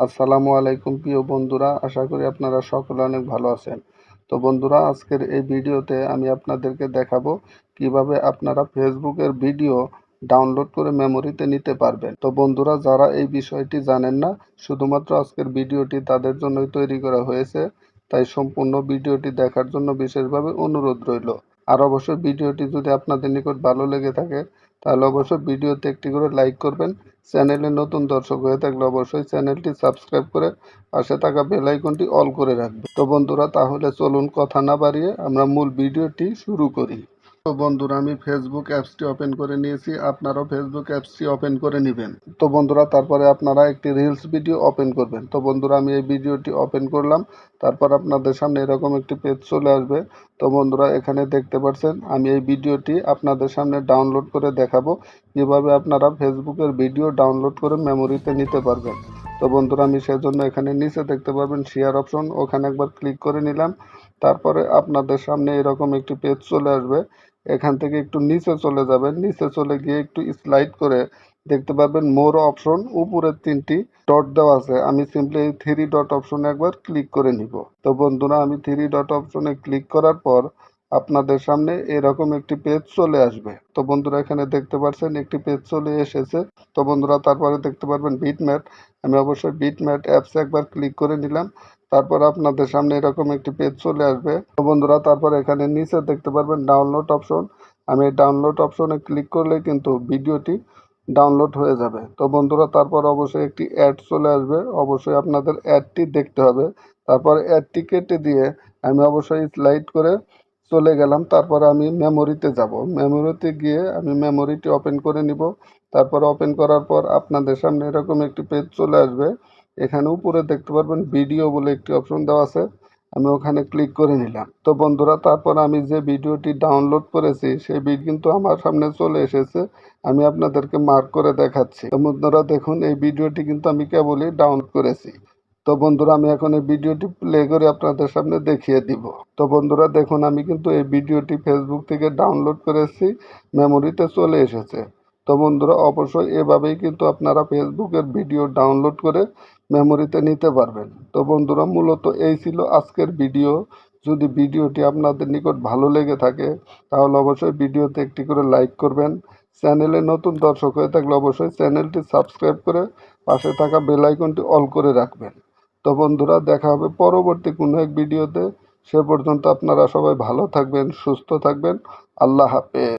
আসসালামু আলাইকুম, প্রিয় বন্ধুরা। আশা করি আপনারা সকলে অনেক ভালো আছেন। তো বন্ধুরা, আজকের এই ভিডিওতে আমি আপনাদেরকে দেখাবো কীভাবে আপনারা ফেসবুকের ভিডিও ডাউনলোড করে মেমোরিতে নিতে পারবেন। তো বন্ধুরা, যারা এই বিষয়টি জানেন না, শুধুমাত্র আজকের ভিডিওটি তাদের জন্যই তৈরি করা হয়েছে। তাই সম্পূর্ণ ভিডিওটি দেখার জন্য বিশেষভাবে অনুরোধ রইল। আর অবশ্যই ভিডিওটি যদি আপনাদের নিকট ভালো লেগে থাকে, তাহলে অবশ্যই ভিডিওতে একটি করে লাইক করবেন। চ্যানেলে নতুন দর্শক হয়ে থাকলে অবশ্যই চ্যানেলটি সাবস্ক্রাইব করে পাশে থাকা বেল আইকনটি অল করে রাখবে তো বন্ধুরা, তাহলে চলুন কথা না বাড়িয়ে আমরা মূল ভিডিওটি শুরু করি। তো বন্ধুরা, আমি ফেসবুক অ্যাপসটি ওপেন করে নিয়েছি। আপনারাও ফেসবুক অ্যাপসটি ওপেন করে নেবেন। তো বন্ধুরা, তারপরে আপনারা একটি রিলস ভিডিও ওপেন করবেন। তো বন্ধুরা, আমি এই ভিডিওটি ওপেন করলাম। তারপর আপনাদের সামনে এরকম একটি পেজ চলে আসবে। তো বন্ধুরা, এখানে দেখতে পাচ্ছেন, আমি এই ভিডিওটি আপনাদের সামনে ডাউনলোড করে দেখাবো। কীভাবে আপনারা ফেসবুকের ভিডিও ডাউনলোড করে মেমোরিতে নিতে পারবেন। তো বন্ধুরা, আমি সেজন্য এখানে নিচে দেখতে পারবেন শেয়ার অপশন ওখানে একবার ক্লিক করে নিলাম। তারপরে আপনাদের সামনে এরকম একটি পেজ চলে আসবে। এখান থেকে একটু নিচে চলে যাবেন। নিচে চলে গিয়ে একটু স্লাইড করে দেখতে পাবেন মোর অপশন উপরের তিনটি ডট দেওয়া আছে। আমি সিম্পলি এই থ্রি ডট অপশনে একবার ক্লিক করে নিব। তো বন্ধুরা, আমি থ্রি ডট অপশনে ক্লিক করার পর আপনাদের সামনে এরকম একটি পেজ চলে আসবে। তো বন্ধুরা, এখানে দেখতে পাচ্ছেন একটি পেজ চলে এসেছে। তো বন্ধুরা, তারপরে দেখতে পারবেন বিটম্যাট আমি অবশ্যই বিটম্যাট অ্যাপসে একবার ক্লিক করে নিলাম। তারপর আপনাদের সামনে এরকম একটি পেজ চলে আসবে। তো বন্ধুরা, তারপর এখানে নিচে দেখতে পারবেন ডাউনলোড অপশন আমি ডাউনলোড অপশনে ক্লিক করলে কিন্তু ভিডিওটি ডাউনলোড হয়ে যাবে। তো বন্ধুরা, তারপর অবশ্যই একটি অ্যাড চলে আসবে। অবশ্যই আপনাদের অ্যাডটি দেখতে হবে। তারপর অ্যাডটি কেটে দিয়ে আমি অবশ্যই স্লাইড করে চলে গেলাম। তারপর আমি মেমোরিতে যাব। মেমোরিতে গিয়ে আমি মেমোরিটি ওপেন করে নিব। তারপর ওপেন করার পর আপনাদের সামনে এরকম একটি পেজ চলে আসবে। এখানে উপরে দেখতে পারবেন ভিডিও বলে একটি অপশন দেওয়া আছে। আমি ওখানে ক্লিক করে নিলাম। তো বন্ধুরা, তারপর আমি যে ভিডিওটি ডাউনলোড করেছি, সেই ভিড কিন্তু আমার সামনে চলে এসেছে। আমি আপনাদেরকে মার্ক করে দেখাচ্ছি। তো বন্ধুরা, দেখুন, এই ভিডিওটি কিন্তু আমি কেবলই ডাউনলোড করেছি। তো বন্ধুরা, আমি এখন এই ভিডিওটি প্লে করে আপনাদের সামনে দেখিয়ে দিব। তো বন্ধুরা, দেখুন, আমি কিন্তু এই ভিডিওটি ফেসবুক থেকে ডাউনলোড করেছি। মেমোরিতে চলে এসেছে। তো বন্ধুরা, অবশ্যই এভাবেই কিন্তু আপনারা ফেসবুকের ভিডিও ডাউনলোড করে মেমোরিতে নিতে পারবেন। তো বন্ধুরা, মূলত এই ছিল আজকের ভিডিও। যদি ভিডিওটি আপনাদের নিকট ভালো লেগে থাকে, তাহলে অবশ্যই ভিডিওতে একটি করে লাইক করবেন। চ্যানেলে নতুন দর্শক হয়ে থাকলে অবশ্যই চ্যানেলটি সাবস্ক্রাইব করে পাশে থাকা বেল আইকনটি অল করে রাখবেন। তো বন্ধুরা, দেখা হবে পরবর্তী কোনো এক ভিডিওতে। সে পর্যন্ত আপনারা সবাই ভালো থাকবেন, সুস্থ থাকবেন। আল্লাহ হাফেজ।